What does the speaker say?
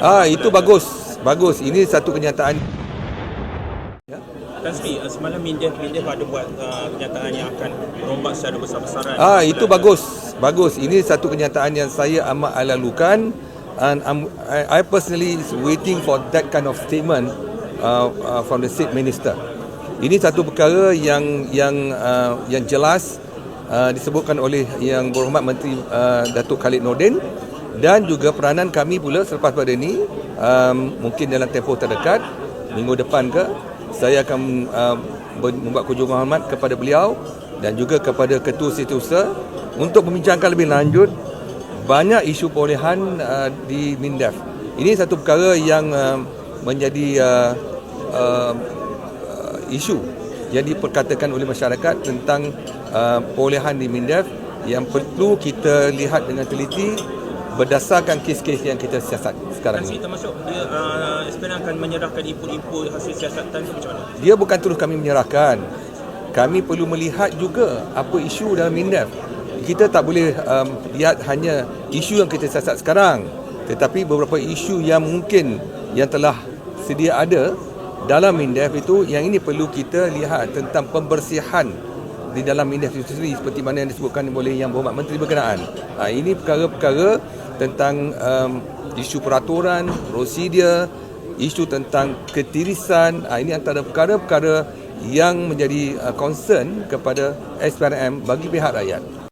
Ah itu bagus. Bagus. Ini satu kenyataan. Tan Sri, uh, semalam Mindef Mindef ada buat uh, kenyataan yang akan merombak secara besar-besaran. Ah itu bagus. Bagus. Ini satu kenyataan yang saya amat alalukan and I'm, I, I personally is waiting for that kind of statement uh, uh, from the state minister. Ini satu perkara yang yang uh, yang jelas uh, disebutkan oleh yang berhormat Menteri uh, Datuk Khalid Nordin dan juga peranan kami pula selepas pada ini um, mungkin dalam tempoh terdekat minggu depan ke saya akan ber- membuat kunjungan hormat kepada beliau dan juga kepada ketua setiausaha untuk membincangkan lebih lanjut banyak isu perolehan uh, di MINDEF. Ini satu perkara yang uh, menjadi uh, uh, uh, isu yang diperkatakan oleh masyarakat tentang uh, perolehan di MINDEF yang perlu kita lihat dengan teliti berdasarkan kes-kes yang kita siasat sekarang ini. termasuk dia uh, SPN akan menyerahkan input-input hasil siasatan ke macam mana? Dia bukan terus kami menyerahkan. Kami perlu melihat juga apa isu dalam MINDEF. Kita tak boleh um, lihat hanya isu yang kita siasat sekarang. Tetapi beberapa isu yang mungkin yang telah sedia ada dalam MINDEF itu yang ini perlu kita lihat tentang pembersihan di dalam itu sendiri seperti mana yang disebutkan oleh Yang Berhormat Menteri Berkenaan. Ha, ini perkara-perkara tentang um, isu peraturan, prosedur, isu tentang ketirisan ah, ini antara perkara-perkara yang menjadi uh, concern kepada SPRM bagi pihak rakyat.